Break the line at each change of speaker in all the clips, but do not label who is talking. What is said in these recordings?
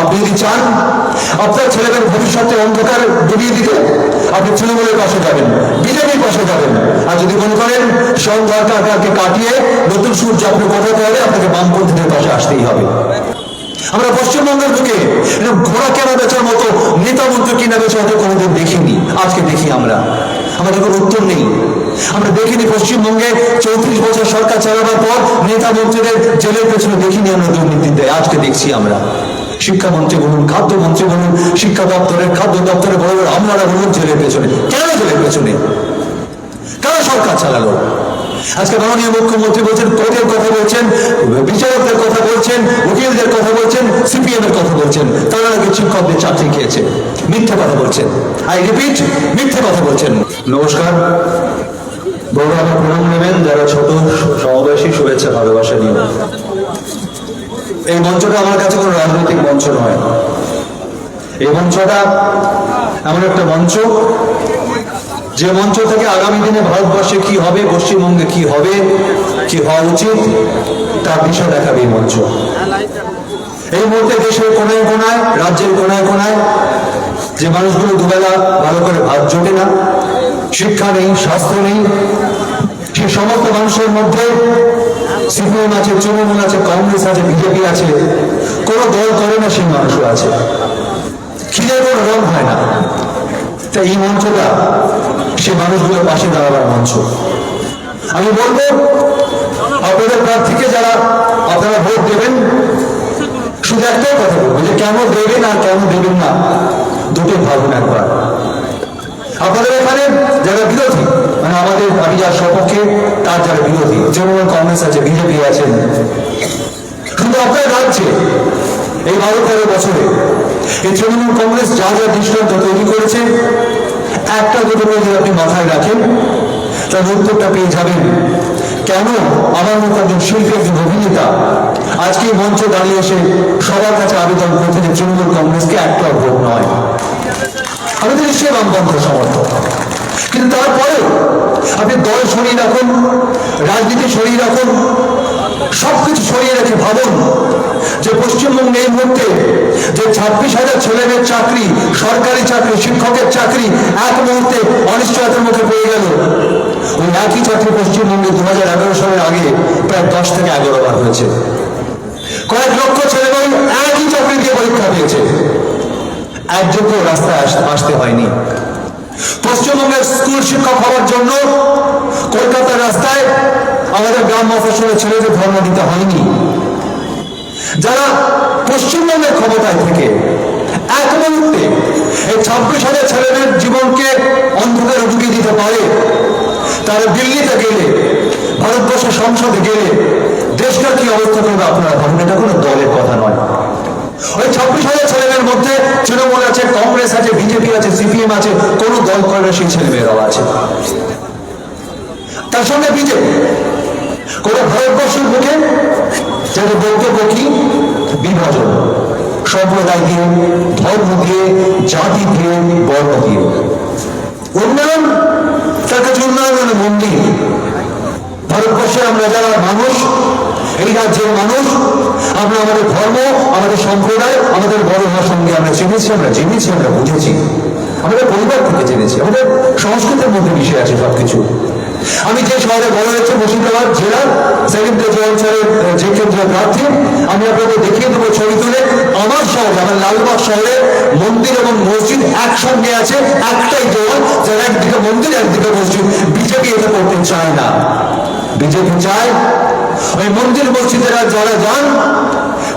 আপনি যদি চান? আপনার ছেলেদের ভবিষ্যতে অন্ধকার ডুবিয়ে দিতে আপনি তৃণমূলের পাশে যাবেন, বিজেপির পাশে যাবেন। আর যদি মনে করেন সংঘাতকে কাটিয়ে নতুন সূর্য আপনি কোথাতে হবে আপনাকে বামপন্থীদের পাশে আসতেই হবে। আমরা পশ্চিমবঙ্গের বুকে ঘোড়া কেনা বেচার মতো নেতা মন্ত্রী কিনা বেচা হয়তো কোনোদিন দেখিনি, আজকে দেখি আমরা। আমাদের কোনো উত্তর নেই। আমরা দেখিনি পশ্চিমবঙ্গে চৌত্রিশ বছর সরকার চালাবার পর নেতা মন্ত্রীদের জেলের পেছনে দেখিনি আমরা দুর্নীতিতে, আজকে দেখছি আমরা। শিক্ষামন্ত্রী বলুন খাদ্যমন্ত্রী বলুন, শিক্ষা দপ্তরের, খাদ্য দপ্তরে বড় বড় আমলারা বলুন, জেলের পেছনে। কেন জেলের পেছনে? কারা সরকার চালালো? আজকে মাননীয় মুখ্যমন্ত্রী বলছেন, কোর্টের কথা বলছেন, বিচারকদের কথা বলছেন, উকিলদের কথা বলছেন সিপিএম এর কথা বলছেন। তারা নাকি শিক্ষকদের চাকরি খেয়েছে। মিথ্যে কথা বলছেন। আই রিপিট, মিথ্যে কথা বলছেন। নমস্কার। বড় আমার প্রণাম নেবেন, যারা ছোট, সমবয়সী, শুভেচ্ছা, ভালোবাসা নিয়ে। এই মঞ্চটা আমার কাছে কোনো রাজনৈতিক মঞ্চ নয়। এই মঞ্চটা এমন একটা মঞ্চ, যে মঞ্চ থেকে আগামী দিনে ভারতবর্ষে কি হবে, পশ্চিমবঙ্গে কি হবে, কি হওয়া উচিত, তার দিশা দেখাবে এই মঞ্চ। এই মুহূর্তে দেশের কোনায় কোনায় রাজ্যের কোনায় কোনায় যে মানুষগুলো দুবেলা ভালো করে ভাত জোটে না, শিক্ষা নেই, স্বাস্থ্য নেই, সে সমস্ত মানুষের মধ্যে সিপিএম আছে, তৃণমূল আছে, কংগ্রেস আছে, বিজেপি আছে। কোনো দল করে না সেই মানুষও আছে। খিদে কোনো রং হয় না। তাই এই মঞ্চটা সে মানুষগুলোর পাশে দাঁড়াবার মঞ্চ। আমি বলব, আপনাদের প্রার্থীকে যারা আপনারা ভোট দেবেন, শুধু একটাই কথা বলব যে কেন দেবেন আর কেন দেবেন না, দুটোই ভাবুন একবার। আপনাদের এখানে যারা বিরোধী মানে আমাদের আমি যার সপক্ষে তার যারা বিরোধী, তৃণমূল কংগ্রেস আছে, বিজেপি আছেন কিন্তু আপনার রাজ্যে এই বারো তেরো বছরে এই তৃণমূল কংগ্রেস যা যা দৃষ্টান্ত তৈরি করেছে, একটা দুটো যদি আপনি মাথায় রাখেন তার উত্তরটা পেয়ে যাবেন, কেন আমার মতো একজন শিল্পী, একজন অভিনেতা আজকে মঞ্চে দাঁড়িয়ে এসে সবার কাছে আবেদন করতে যে তৃণমূল কংগ্রেসকে একটা ভোট নয়। আমি তো নিশ্চয়ই বামপন্থ সমর্থক। কিন্তু তারপরেও আপনি দল সরিয়ে রাখুন, রাজনীতি সরিয়ে রাখুন, সবকিছু সরিয়ে রেখে ভাবুন যে পশ্চিমবঙ্গে এই মুহূর্তে যে ছাব্বিশ হাজার ছেলেমেয়ের চাকরি, সরকারি চাকরি, শিক্ষকের চাকরি এক মুহূর্তে অনিশ্চয়তার মুখে পড়ে গেল। ওই একই চাকরি পশ্চিমবঙ্গে দু হাজার এগারো সালের আগে প্রায় দশ থেকে এগারো বার হয়েছে। কয়েক লক্ষ ছেলেমেয়ে একই চাকরি দিয়ে পরীক্ষা দিয়েছে। একযোগ্য রাস্তায় আসতে হয়নি। পশ্চিমবঙ্গের স্কুল শিক্ষক হওয়ার জন্য কলকাতার রাস্তায় আমাদের গ্রাম মফসলের ছেলেদের ধর্ম দিতে হয়নি। যারা পশ্চিমবঙ্গের ক্ষমতায় থেকে, এক মুহূর্তে এই ছাব্বিশ হাজার ছেলেদের জীবনকে অন্ধকারে ঢুকিয়ে দিতে পারে তারা দিল্লিতে গেলে, ভারতবর্ষের সংসদে গেলে দেশটা কি অবস্থা করবে আপনারা ভাবুন? এটা কোনো দলের কথা নয়। ওই ছাব্বিশ হাজার ছেলেমেয়ের মধ্যে তৃণমূল আছে, কংগ্রেস আছে, বিজেপি আছে, সিপিএম আছে, কোনো দল করে সেই ছেলেমেয়েরাও আছে। তার সঙ্গে বিজেপি। কোন ভারতবর্ষের মুখে যাদের বক্তব্য কি? বিভাজন। সম্প্রদায় দিয়ে, ধর্ম দিয়ে, জাতি দিয়ে, বর্ণ দিয়ে। উন্নয়ন, তার কাছে উন্নয়ন মানে মন্দির। ভারতবর্ষে আমরা যারা মানুষ এই রাজ্যের মানুষ, আমরা আমাদের ধর্ম, আমাদের সম্প্রদায়, আমাদের বড় হওয়ার সঙ্গে আমরা চিনেছি আমরা জেনেছি, আমরা বুঝেছি। আমাদের পরিবার থেকে জেনেছি, আমাদের সংস্কৃতির মধ্যে মিশে আছে সবকিছু। আমি যে শহরে বড় হয়েছে, মুর্শিদাবাদ জেলার সেকেন্ডে অঞ্চলের যে কেন্দ্রীয় প্রার্থী, আমি আপনাদের দেখিয়ে দেবো ছবি তুলে। আমার শহরে, আমার লালবাগ শহরে মন্দির এবং মসজিদ একসঙ্গে আছে, একটাই দল যারা একদিকে মন্দির, একদিকে মসজিদ। বিজেপি এটা করতে চায় না। বিজেপি চায় ওই মন্দির মসজিদেরা যারা যান,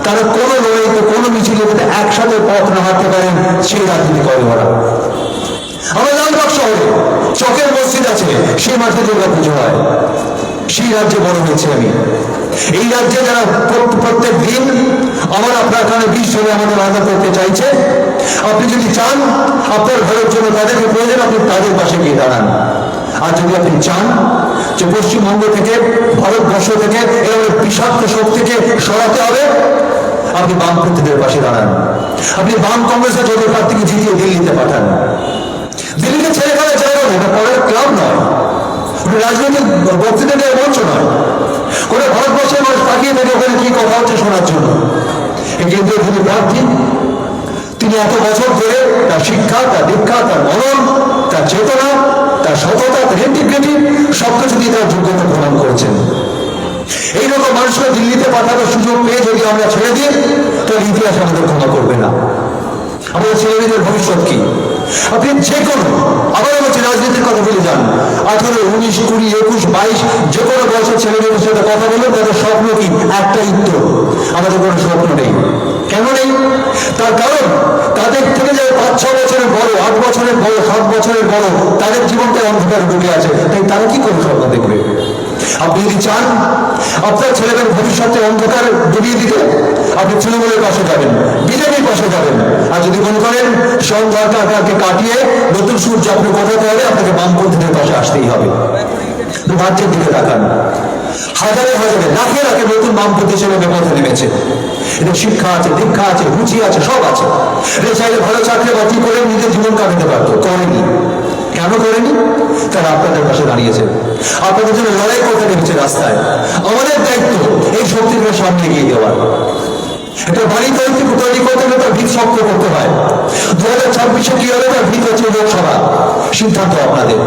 তারা কোনো লড়াইতে, কোনো মিছিলে একসাথে পথ না হাঁটতে পারেন, সেই রাজনীতি করে ওরা। আমার লালবাগ শহরে চকের মসজিদ আছে, সেই মাঠে দুর্গা পুজো হয়। সেই রাজ্যে বড় হয়েছে আমি। এই রাজ্যে যারা প্রত- প্রত্যেক দিন আমার আপনার কারণে বিষ ঝরে আমাদের আলাদা করতে চাইছে, আপনি যদি চান, আপনার ঘরের জন্য তাদেরকে প্রয়োজন, আপনি তাদের পাশে গিয়ে দাঁড়ান। আর যদি আপনি চান যে পশ্চিমবঙ্গ থেকে, ভারতবর্ষ থেকে, এরকম বিষাক্ত শক্তিকে সরাতে হবে, আপনি বামপন্থীদের পাশে দাঁড়ান। আপনি বাম কংগ্রেসের জোটের প্রার্থীকে জিতিয়ে দিল্লিতে পাঠান। দিল্লিতে ছেড়ে ফেলার জায়গা নয় এটা পরের ক্লাব নয়। রাজনৈতিক বক্তৃতা দেওয়ার মঞ্চ নয়। ওটা ভারতবর্ষের মানুষ তাকিয়ে থাকে ওখানে কি কথা হচ্ছে শোনার জন্য? এই কেন্দ্রীয় যিনি প্রার্থী এত বছর ধরে তার শিক্ষা, তার দীক্ষা, তার মনন, তার চেতনা তার সততা তার ইন্টিগ্রিটি সবকিছু দিয়ে তার যোগ্যতা প্রদান করেছেন। এইরকম মানুষকে দিল্লিতে পাঠানোর সুযোগ পেয়ে যদি আমরা ছেড়ে দিই, তাহলে ইতিহাস আমাদের ক্ষমা করবে না। আমাদের ছেলেমেয়েদের ভবিষ্যৎ কি? আপনি যে কোনো আবারও বলছি রাজনীতির কথা বলে যান। আঠারো, উনিশ, কুড়ি, একুশ, বাইশ, যে কোনো বয়সের ছেলেমেয়েদের সাথে কথা বলুন, তাদের স্বপ্ন কি? একটাই উত্তর, আমাদের কোনো স্বপ্ন নেই। কেন নেই? তার কারণ, তাদের থেকে যে পাঁচ, ছ বছরের বড়, আট বছরের বড়, সাত বছরের বড়, তাদের জীবনটা অন্ধকার ঢুকে আছে। তাই তারা কি করে স্বপ্ন দেখবে? আপনি যদি চান, আপনার ছেলেদের ভবিষ্যতে অন্ধকার ডুবিয়ে দিতে আপনি তৃণমূলের পাশে যাবেন, বিজেপির পাশে যাবেন। আর যদি মনে করেন সরকারকে কাটিয়ে নতুন সূর্য আপনি কোথাতে হবে আপনাকে বামপন্থীদের পাশে আসতেই হবে। রাজ্যের দিকে তাকান। হাজারে হাজারে লাখে লাখে নতুন বামপন্থী হিসেবে পথে নেমেছে এটা শিক্ষা আছে, দীক্ষা আছে, রুচি আছে, সব আছে। এদের চাইলে ভালো চাকরি বাতি করে নিজের জীবন কাটাতে পারতো, করেনি। কেন করেনি? তারা আপনাদের পাশে দাঁড়িয়েছে। আপনাদের জন্য লড়াই করতে নেমেছে রাস্তায়। আমাদের দায়িত্ব এই শক্তিকে সামনে এগিয়ে দেওয়ার। একটা বাড়ি তৈরি তৈরি করতে গেলে তার ভিত শক্ত করতে হয়। দু হাজার ছাব্বিশে কি হবে? তার ভিত হচ্ছে লোকসভা। সিদ্ধান্ত আপনাদের।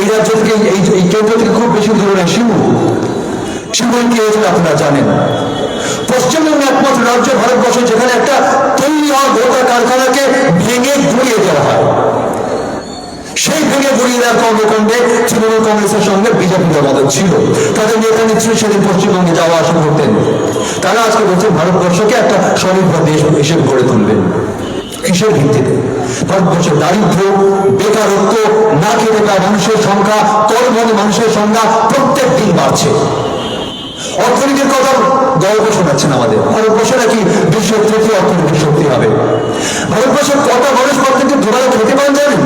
এই রাজ্য থেকে, এই কেন্দ্র থেকে খুব বেশি দূরে নেই শিমু। শিমুল কি হয়েছিল আপনারা জানেন। পশ্চিমবঙ্গ একমাত্র রাজ্য ভারতবর্ষ, যেখানে একটা তৈরি হওয়া গোটা কারখানাকে ভেঙে গুড়িয়ে দেওয়া হয়। সেই গুড়িয়ে দেওয়ার কর্মকাণ্ডে তৃণমূল কংগ্রেসের সঙ্গে বিজেপির মদত ছিল। তাদের নেতা নেত্রী সেদিন পশ্চিমবঙ্গে যাওয়া আসা করতেন। তারা আজকে বলছেন ভারতবর্ষকে একটা স্বনির্ভর দেশ হিসেবে গড়ে তুলবেন। কিসের ভিত্তিতে? ভারতবর্ষের দারিদ্র বেকারত্ব, না খেতে পাওয়া মানুষের সংখ্যা কর্মহীন মানুষের সংখ্যা প্রত্যেক দিন বাড়ছে। অর্থনীতির কথা গল্প শোনাচ্ছেন আমাদের। ভারতবর্ষ নাকি বিশ্বের তৃতীয় অর্থনৈতিক শক্তি হবে। ভারতবর্ষের কটা মানুষ প্রত্যেকদিন দুবেলা খেতে পান জানেন?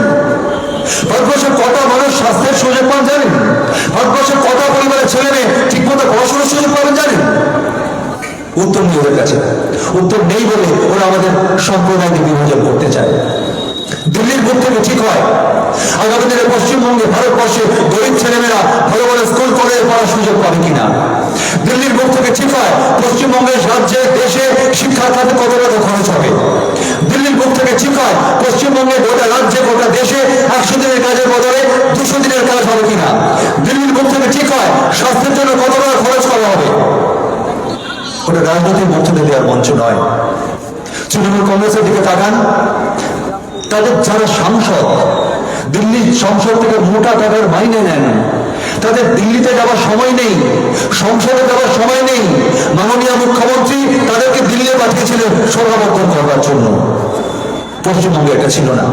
ভারতবর্ষের কটা মানুষ স্বাস্থ্যের সুযোগ পান জানেন? ভারতবর্ষের কটা পরিবারের ছেলে মেয়ে ঠিকমতো পড়াশোনার সুযোগ পাবেন জানেন? উত্তর নেই ওদের কাছে। উত্তর নেই বলে ওরা আমাদের সম্প্রদায়কে বিভাজন করতে চায়। দিল্লির বুক থেকে ঠিক হয়। আগামী দিনে পশ্চিমবঙ্গে, ভারতবর্ষে গরিব ছেলেমেয়েরা ভালো ভালো স্কুল, কলেজে পড়ার সুযোগ পাবে কিনা? দিল্লির বুক থেকে ঠিক হয়। পশ্চিমবঙ্গের রাজ্যে, দেশে শিক্ষা খাতে কত টাকা খরচ হবে? দিল্লির বুক থেকে ঠিক হয়। পশ্চিমবঙ্গে গোটা রাজ্যে গোটা দেশে একশো দিনের কাজের বদলে দুশো দিনের কাজ হবে কিনা দিল্লির বুক থেকে ঠিক হয় স্বাস্থ্যের জন্য কত টাকা খরচ করা হবে? ওটা রাজনৈতিক মঞ্চে দেওয়ার মঞ্চ নয়। তৃণমূল কংগ্রেসের দিকে তাকান। তাদের যারা সাংসদ, দিল্লির সংসদ থেকে মোটা টাকার মাইনে নেন, তাদের দিল্লিতে যাওয়ার সময় নেই, সংসদে যাওয়ার সময় নেই, মাননীয় মুখ্যমন্ত্রী তাদেরকে দিল্লি পাঠিয়েছিলেন সভাবর্ধন করবার জন্য। পশ্চিমবঙ্গে এটা ছিল না।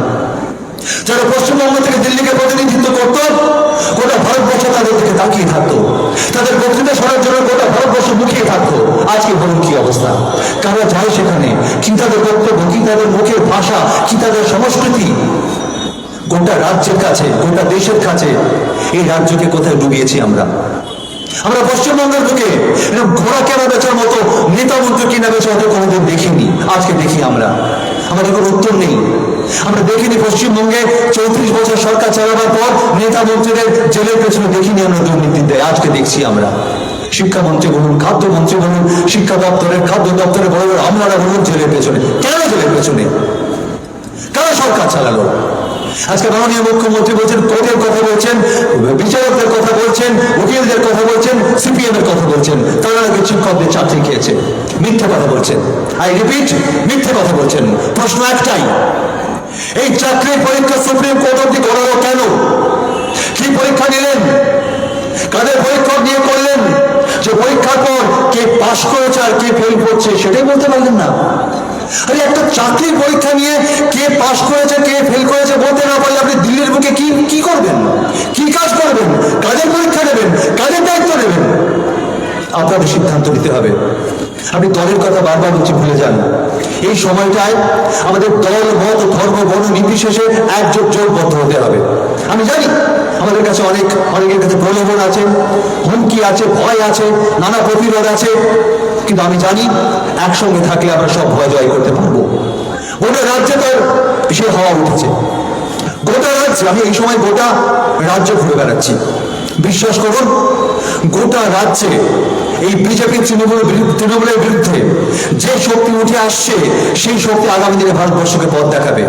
যারা পশ্চিমবঙ্গ থেকে দিল্লিকে প্রতিনিধিত্ব করত গোটা ভারতবর্ষ তাদের দিকে তাকিয়ে থাকতো। তাদের বক্তৃতা শোনার জন্য গোটা ভারতবর্ষ মুখিয়ে থাকতো। আজকে বলুন কি অবস্থা? কারা যায় সেখানে? কি তাদের বক্তব্য, কি তাদের মুখের ভাষা, কি তাদের সংস্কৃতি? গোটা রাজ্যের কাছে, গোটা দেশের কাছে এই রাজ্যকে কোথায় ডুবিয়েছি আমরা? আমরা পশ্চিমবঙ্গের বুকে ঘোড়া কেনা বেচার মতো নেতা মন্ত্রী কিনা বেচা হয়তো কোনোদিন দেখিনি। আজকে দেখি আমরা। আমাদের কোনো উত্তর নেই। আমরা দেখিনি পশ্চিমবঙ্গে, চৌত্রিশ বছর সরকার চালাবার পর নেতা মন্ত্রীদের জেলের পেছনে দেখিনি আমরা দুর্নীতির দেয় আজকে দেখছি আমরা। শিক্ষামন্ত্রী বলুন খাদ্যমন্ত্রী বলুন, শিক্ষা দপ্তরের, খাদ্য দপ্তরের বড় বড় আমলারা বলুন, জেলের পেছনে। কেন জেলের পেছনে? কারা সরকার চালালো? আজকে মাননীয় মুখ্যমন্ত্রী বলছেন কোর্টের কথা বলছেন, বিচারকদের কথা বলছেন, উকিলদের কথা বলছেন সিপিএম এর কথা বলছেন। তারা নাকি শিক্ষকদের চাকরি খেয়েছে। মিথ্যে কথা বলছেন। আই রিপিট মিথ্যে কথা বলছেন। প্রশ্ন একটাই, এই চাকরির পরীক্ষা সুপ্রিম কোর্ট অব্দি করালো কেন? কি পরীক্ষা নিলেন? কাদের পরীক্ষা নিয়ে করলেন? যে পরীক্ষার পর কে পাশ করেছে আর কে ফেল করছে, সেটাই বলতে পারলেন না। আরে একটা চাকরির পরীক্ষা নিয়ে কে পাশ করেছে, কে ফেল করেছে বলতে না পারলে আপনি দিল্লির বুকে কি কি করবেন? কি কাজ করবেন? কাদের পরীক্ষা নেবেন? কাদের দায়িত্ব নেবেন? আপনাদের সিদ্ধান্ত নিতে হবে। আপনি দলের কথা বারবার বলছি, ভুলে যান। এই সময়টায় আমাদের দল, মত, ধর্ম, বর্ণ নির্বিশেষে একজোট জোটবদ্ধ হতে হবে। আমি জানি আমাদের কাছে অনেক, অনেকের কাছে প্রলোভন আছে, হুমকি আছে, ভয় আছে, নানা প্রতিরোধ আছে, কিন্তু আমি জানি একসঙ্গে থাকলে আমরা সব ভয় জয় করতে পারব। গোটা রাজ্যে তার সে হওয়া উঠেছে। গোটা রাজ্যে, আমি এই সময় গোটা রাজ্য ঘুরে বেড়াচ্ছি। বিশ্বাস করুন, গোটা রাজ্যে এই বিজেপি তৃণমূল তৃণমূলের বিরুদ্ধে যে শক্তি উঠে আসছে, সেই শক্তি আগামী দিনে ভারতবর্ষকে পথ দেখাবে।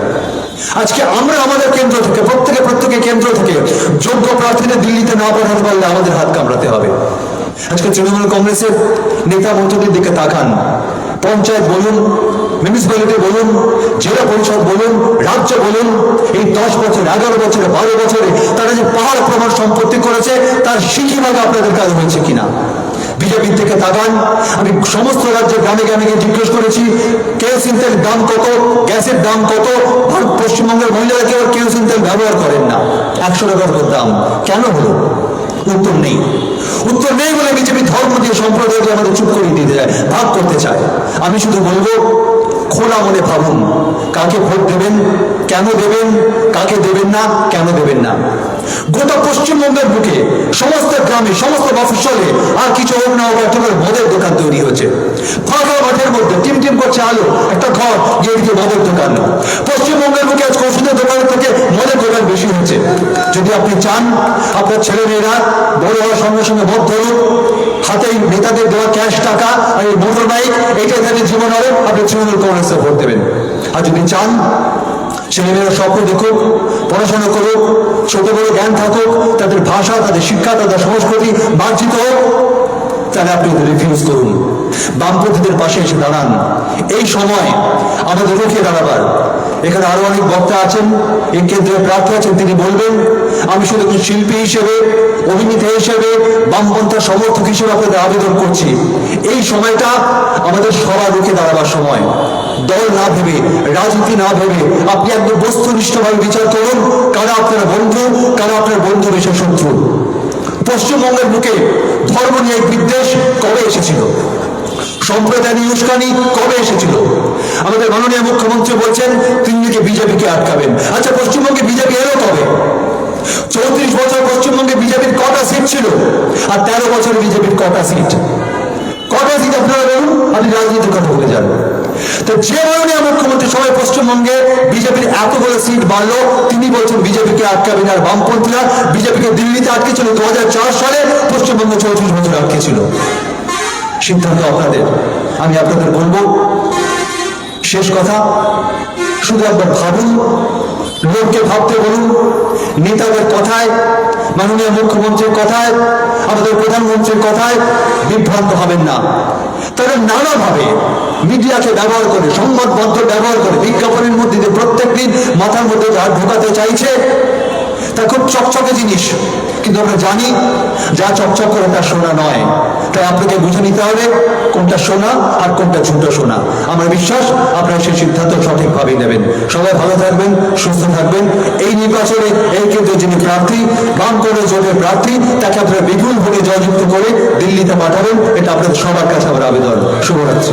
আজকে আমরা আমাদের কেন্দ্র থেকে, প্রত্যেকে প্রত্যেকে কেন্দ্র থেকে যোগ্য প্রার্থীদের দিল্লিতে না পাঠাতে পারলে আমাদের হাত কামড়াতে হবে। আজকে তৃণমূল কংগ্রেসের নেতা মন্ত্রীদের দিকে তাকান। পঞ্চায়েত বলুন মিউনিসিপ্যালিটি বলুন, জেলা পরিষদ বলুন, রাজ্য বলুন, এই দশ বছর, এগারো বছরে, বারো বছরে তারা যে পাহাড় প্রমাণ সম্পত্তি করেছে, তার সিকিভাগ আপনাদের কাজ হয়েছে কিনা? বিজেপির থেকে তাকান আমি সমস্ত রাজ্যের গ্রামে গ্রামে গিয়ে জিজ্ঞেস করেছি কেরোসিন তেল দাম কত? গ্যাসের দাম কত? পশ্চিমবঙ্গের মহিলারা কেউ কেরোসিন তেল ব্যবহার করেন না? একশো টাকার করে দাম। কেন হলো? উত্তর নেই। উত্তর নেই বলে বিজেপি ধর্ম দিয়ে সম্প্রদায়কে আমাদের চুপ করিয়ে দিতে চায়, ভাগ করতে চায়। আমি শুধু বলব, খোলা মনে ভাবুন। কাকে ভোট দেবেন? কেন দেবেন? কাকে দেবেন না? কেন দেবেন না? গোটা পশ্চিমবঙ্গের বুকে, সমস্ত গ্রামে, সমস্ত মফস্বলে আর কিছু হোক না হোক, একটা করে মদের দোকান তৈরি হচ্ছে ফাঁকা মাঠের মধ্যে টিম টিম করছে আলো, একটা ঘর, যে এদিকে মদের দোকান। পশ্চিমবঙ্গের বুকে আজকে ওষুধের দোকানের থেকে মদের দোকান বেশি হচ্ছে যদি আপনি চান, আপনার ছেলে মেয়েরা বড় হওয়ার সঙ্গে সঙ্গে মদ ধরুন হাতে নেতাদের দেওয়া ক্যাশ টাকা আর এই মোটর বাইক এইটাই তাদের জীবন হবে আপনি তৃণমূল কংগ্রেসে ভোট দেবেন। আর যদি চান ছেলেমেয়েরা স্বপ্ন দেখুক, পড়াশোনা করুক, ছোট বড় জ্ঞান থাকুক, তাদের ভাষা, তাদের শিক্ষা, তাদের সংস্কৃতি বাঞ্ছিত হোক, তাহলে আপনি ওদের রিফিউজ করুন। বামপন্থীদের পাশে এসে দাঁড়ান। এই সময় আমাদের রুখে দাঁড়াবার এখানে আরও অনেক বক্তা আছেন এই কেন্দ্রের প্রার্থী আছেন, তিনি বলবেন, আমি শুধু একজন শিল্পী হিসেবে, অভিনেতা হিসেবে বামপন্থার সমর্থক হিসেবে আপনাদের আবেদন করছি। এই সময়টা আমাদের সবার রুখে দাঁড়াবার সময়। দল না ভেবে, রাজনীতি না ভেবে, আপনি একদম বস্তুনিষ্ঠভাবে বিচার করুন, কারা আপনার বন্ধু, কারা আপনার বন্ধু বেশি শত্রু। পশ্চিমবঙ্গের বুকে ধর্ম নিয়ে বিদ্বেষ কবে এসেছিল? সম্প্রদায় নিয়ে উস্কানি কবে এসেছিল? আমাদের মাননীয় মুখ্যমন্ত্রী বলছেন তিনি নাকি বিজেপিকে আটকাবেন। আচ্ছা পশ্চিমবঙ্গে বিজেপি এলো কবে? চৌত্রিশ বছর পশ্চিমবঙ্গে বিজেপির কটা সিট ছিল? আর তেরো বছর বিজেপির কটা সিট? কটা সিট আপনারা বলুন আপনি রাজনীতির কথা বলে যান তো যে মাননীয় মুখ্যমন্ত্রী সবাই পশ্চিমবঙ্গে বিজেপির এতগুলো সিট বাড়লো, তিনি বলছেন বিজেপিকে আটকাবেন আর বামপন্থীরা। বিজেপিকে দিল্লিতে আটকেছিল দু হাজার ছয় সালে, পশ্চিমবঙ্গে চৌত্রিশ বছর আটকেছিল সিদ্ধান্ত আপনাদের। আমি আপনাদের বলব, শেষ কথা, শুধু একবার ভাবুন, লোককে ভাবতে বলুন, নেতাদের কথায়, মাননীয় মুখ্যমন্ত্রীর কথায়, আমাদের প্রধানমন্ত্রীর কথায় বিভ্রান্ত হবেন না। তারা নানাভাবে মিডিয়াকে ব্যবহার করে সংবাদ মাধ্যম ব্যবহার করে, বিজ্ঞাপনের মধ্যে দিয়ে প্রত্যেক দিন মাথার মধ্যে যা ঢোকাতে চাইছে তা খুব চকচকে জিনিস। কিন্তু আমরা জানি, যা চকচক করে তা সোনা নয়। তাই আপনাকে বুঝে নিতে হবে কোনটা সোনা আর কোনটা ঝুটো সোনা। আমার বিশ্বাস, আপনারা সেই সিদ্ধান্ত সঠিকভাবেই নেবেন। সবাই ভালো থাকবেন, সুস্থ থাকবেন। এই নির্বাচনে এই কেন্দ্রে যিনি প্রার্থী, বাম করে জোটের প্রার্থী, তাকে আপনারা বিপুল ভোটে জয়যুক্ত করে দিল্লিতে পাঠাবেন। এটা আপনাদের সবার কাছে আমার আবেদন। শুভরাত্রি।